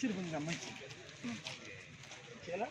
ఇచ్చారు కొంచెం అమ్మాయి. ఎలా?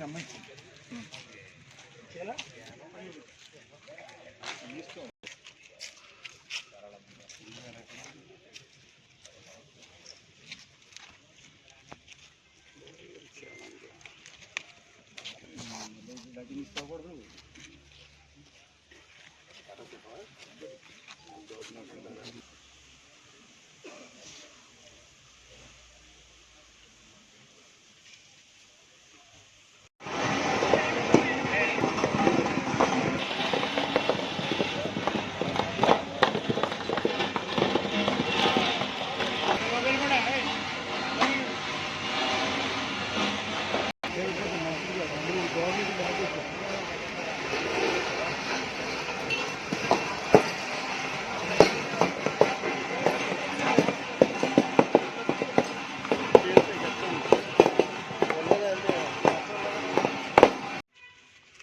ఇచ్చారు కొంచెం అమ్మాయి ఎలా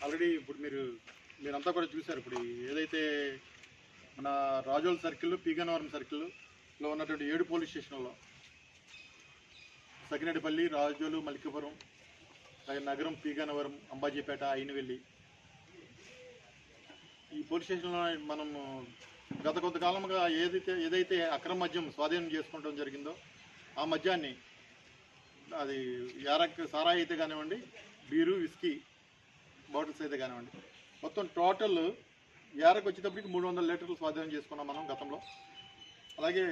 ఆల్రెడీ ఇప్పుడు మీరు మీరంతా కూడా చూశారు ఇప్పుడు ఏదైతే మన రాజోల్ సర్కిల్ పీగనవరం సర్కిల్లో ఉన్నటువంటి ఏడు పోలీస్ స్టేషన్లో సకినడిపల్లి రాజోలు మలికపురం నగరం పీగనవరం అంబాజీపేట అయినవెల్లి ఈ పోలీస్ స్టేషన్లో మనం గత కొంతకాలంగా ఏదైతే ఏదైతే అక్రమ మద్యం స్వాధీనం చేసుకోవడం జరిగిందో ఆ మద్యాన్ని అది యారక్ సారాయి అయితే కానివ్వండి బీరు విస్కీ బాటిల్స్ అయితే కానివ్వండి మొత్తం టోటల్ యారకు వచ్చేటప్పటికి మూడు వందల లీటర్లు స్వాధీనం చేసుకున్నాం మనం గతంలో. అలాగే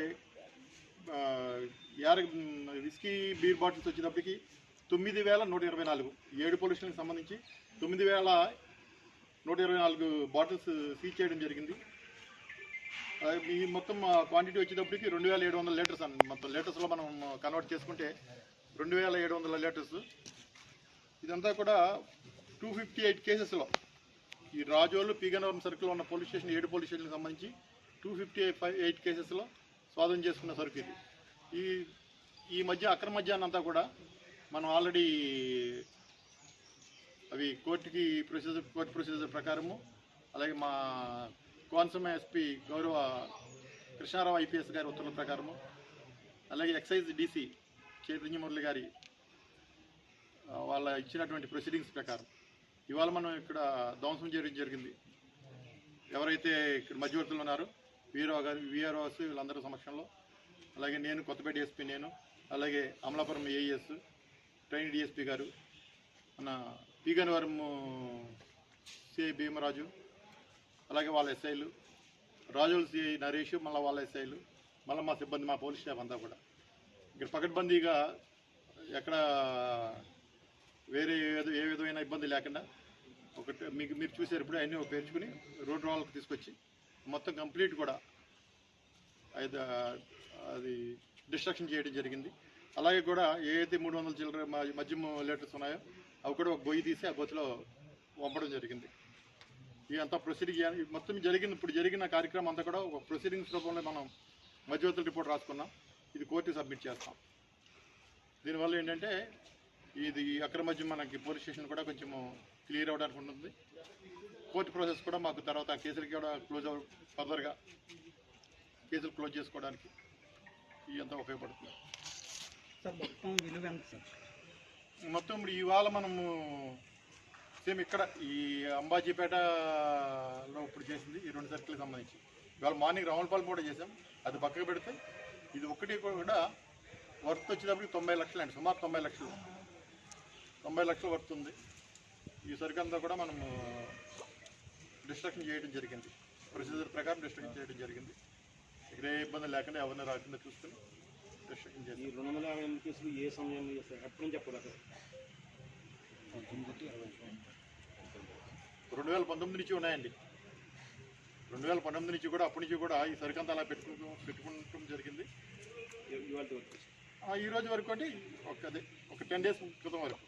ఆ, యార విస్కీ బీర్ బాటిల్స్ వచ్చేటప్పటికి తొమ్మిది వేల నూట ఇరవై నాలుగు. ఏడు పొల్యూషన్కి సంబంధించి తొమ్మిది వేల నూట ఇరవై నాలుగు బాటిల్స్ సీజ్ చేయడం జరిగింది. ఈ మొత్తం క్వాంటిటీ వచ్చేటప్పటికి రెండు వేల ఏడు వందల లీటర్స్ అండి మొత్తం లీటర్స్లో మనం కన్వర్ట్ చేసుకుంటే రెండు వేల ఏడు వందల లీటర్స్. ఇదంతా కూడా టూ ఫిఫ్టీ ఎయిట్ కేసెస్లో ఈ రాజోలు పీగనవరం సర్కిల్లో ఉన్న పోలీస్ స్టేషన్ ఏడు పోలీస్ స్టేషన్కి సంబంధించి టూ ఫిఫ్టీ ఫైవ్ ఎయిట్ కేసెస్లో స్వాధీనం చేసుకున్న సరుకు ఇది. ఈ ఈ మధ్య అక్రమ మధ్యాహ్నంతా కూడా మనం ఆల్రెడీ అవి కోర్టుకి ప్రొసీజర్ కోర్టు ప్రొసీజర్ ప్రకారము అలాగే మా కోనసీమ ఎస్పీ గౌరవ కృష్ణారావు ఐపీఎస్ గారి ఉత్తర్వుల ప్రకారము అలాగే ఎక్సైజ్ డీసీ చైతన్య మురళి గారి వాళ్ళ ఇచ్చినటువంటి ప్రొసీడింగ్స్ ప్రకారం. ఇవాళ మనం ఇక్కడ ధ్వంసం చేయడం జరిగింది. ఎవరైతే ఇక్కడ మధ్యవర్తులు ఉన్నారో వీరో గారు విఆర్ఓస్ వీళ్ళందరి సమక్షంలో అలాగే నేను కొత్తపేట ఎస్పీ నేను అలాగే అమలాపురం ఏఈఎస్ ట్రైన్ డిఎస్పీ గారు మన పీగనవరం సిఐ భీమరాజు అలాగే వాళ్ళ ఎస్ఐలు రాజుల సిఐ నరేష్ మళ్ళీ వాళ్ళ ఎస్ఐలు మళ్ళీ మా సిబ్బంది మా పోలీస్ స్టాఫ్ అంతా కూడా. ఇక్కడ పకడ్బందీగా ఎక్కడ వేరే ఏ ఏ విధమైన ఇబ్బంది లేకుండా ఒకటి మీకు మీరు చూసారు ఇప్పుడు అన్నీ పేర్చుకుని రోడ్డు వాళ్ళకి తీసుకొచ్చి మొత్తం కంప్లీట్ కూడా అది అది డిస్ట్రక్షన్ చేయడం జరిగింది. అలాగే కూడా ఏదైతే మూడు వందల చిల్లర మద్యం లీటర్స్ ఉన్నాయో అవి కూడా ఒక గొయ్యి తీసి ఆ గొత్తులో పంపడం జరిగింది. ఇదంతా ప్రొసీడింగ్ మొత్తం జరిగిన ఇప్పుడు జరిగిన కార్యక్రమం అంతా కూడా ఒక ప్రొసీడింగ్స్ రూపంలో మనం మధ్యవర్తుల రిపోర్ట్ రాసుకున్నాం. ఇది కోర్టుకి సబ్మిట్ చేస్తాం. దీనివల్ల ఏంటంటే ఇది అక్రమద్యం మనకి పోలీస్ స్టేషన్ కూడా కొంచెం క్లియర్ అవ్వడానికి ఉంటుంది. కోర్టు ప్రాసెస్ కూడా మాకు తర్వాత ఆ కేసులకి కూడా క్లోజ్ అవ ఫర్దర్గా కేసులు క్లోజ్ చేసుకోవడానికి ఇదంతా ఉపయోగపడుతుంది. సార్ మొత్తం విలువ ఎంత సార్? మొత్తం ఇప్పుడు ఇవాళ మనము సేమ్ ఇక్కడ ఈ అంబాజీపేటలో ఇప్పుడు చేసింది ఈ రెండు సర్కిల్కి సంబంధించి. ఇవాళ మార్నింగ్ రావులపాలెం కూడా చేసాం అది పక్కకు పెడితే ఇది ఒకటి కూడా వర్త్ వచ్చేటప్పటికి తొంభై లక్షలు అండి సుమారు తొంభై లక్షలు. తొంభై లక్షలు ఉంది ఈ సరుకు అంతా కూడా మనము డిస్ట్రక్షన్ చేయడం జరిగింది. ప్రొసీజర్ ప్రకారం డిస్ట్రక్షన్ చేయడం జరిగింది. ఇక్కడ ఏ ఇబ్బంది లేకుండా ఎవరిని రాకుండా చూసుకుని డిస్ట్రక్షన్ ఈ చేస్తాం. రెండు వందల యాభై ఎనిమిది కేసులు ఏ సమయంలో చేస్తారు? ఎప్పటి నుంచి చెప్పాలి అక్కడ? రెండు వేల పంతొమ్మిది నుంచి ఉన్నాయండి. రెండు వేల పంతొమ్మిది నుంచి కూడా అప్పటి నుంచి కూడా ఈ సరికంతా అలా పెట్టుకుంటూ పెట్టుకుంటూ జరిగింది. ఈ రోజు వరకు అంటే ఒక అదే ఒక టెన్ డేస్ క్రితం వరకు.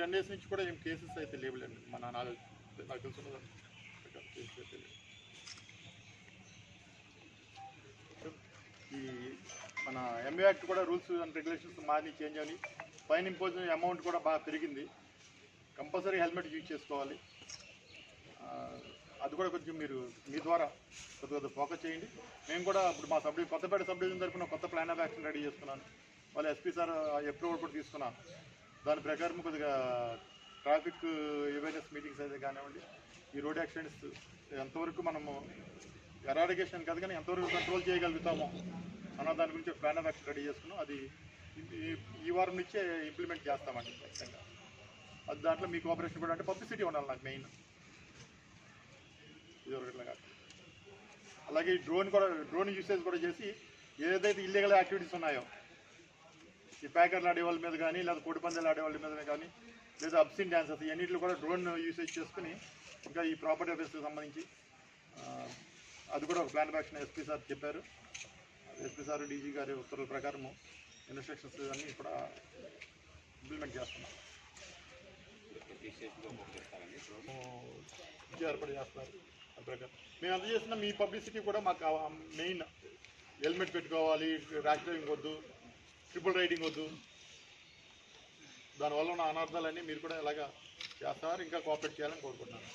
టెన్ డేస్ నుంచి కూడా ఏం కేసెస్ అయితే లేవులేండి మన నాలెడ్జ్ నాకు తెలుసు కేసెస్ అయితే లేవు. ఈ మన ఎంఏ యాక్ట్ కూడా రూల్స్ అండ్ రెగ్యులేషన్స్ మారి చేంజ్ అని ఫైన్ ఇంపోజ్ అమౌంట్ కూడా బాగా పెరిగింది కంపల్సరీ హెల్మెట్ యూజ్ చేసుకోవాలి అది కూడా కొంచెం మీరు మీ ద్వారా కొద్ది కొద్ది ఫోకస్ చేయండి మేము కూడా ఇప్పుడు మా సబ్ కొత్తపేట సబ్ డివిజన్ తరఫున కొత్త ప్లాన్ ఆఫ్ యాక్షన్ రెడీ చేసుకున్నాను వాళ్ళ ఎస్పీ సార్ అప్రూవల్ కూడా తీసుకున్నాను దాని ప్రకారం కొద్దిగా ట్రాఫిక్ అవేర్నెస్ మీటింగ్స్ అయితే కానివ్వండి ఈ రోడ్ యాక్సిడెంట్స్ ఎంతవరకు మనము ఎరాడికేషన్ కాదు కానీ ఎంతవరకు కంట్రోల్ చేయగలుగుతామో అన్న దాని గురించి ప్లాన్ ఆఫ్ యాక్షన్ రెడీ చేసుకున్నాం. అది ఈ- వారం నుంచే ఇంప్లిమెంట్ చేస్తామండి ఖచ్చితంగా. అది దాంట్లో మీ కోఆపరేషన్ కూడా అంటే పబ్లిసిటీ ఉండాలి నాకు మెయిన్ ఇది కాదు అలాగే ఈ డ్రోన్ కూడా డ్రోన్ యూసేజ్ కూడా చేసి ఏదైతే ఇల్లీగల్ యాక్టివిటీస్ ఉన్నాయో ఈ ప్యాకర్లు ఆడే వాళ్ళ మీద కానీ లేదా కోడిపందాలు ఆడే వాళ్ళ మీద కానీ లేదా అబ్సిన్ డ్యాన్సెస్ ఇవన్నింటిలో కూడా డ్రోన్ యూసేజ్ చేసుకుని ఇంకా ఈ ప్రాపర్టీ అఫేర్స్కి సంబంధించి అది కూడా ఒక ప్లాన్ యాక్షన్ ఎస్పీ సార్ చెప్పారు. ఎస్పీ సార్ డీజీ గారి ఉత్తర్వుల ప్రకారము ఇన్స్ట్రక్షన్స్ అన్నీ కూడా ఇంప్లిమెంట్ చేస్తున్నాం ఏర్పాటు చేస్తారు ఆ ప్రకారం మేము ఎంత మీ పబ్లిసిటీ కూడా మాకు మెయిన్ హెల్మెట్ పెట్టుకోవాలి ర్యాష్ డ్రైవింగ్ వద్దు ట్రిపుల్ రైడింగ్ వద్దు. దానివల్ల ఉన్న అనర్థాలన్నీ మీరు కూడా ఇలాగా చేస్తారు ఇంకా కోఆపరేట్ చేయాలని కోరుకుంటున్నాను.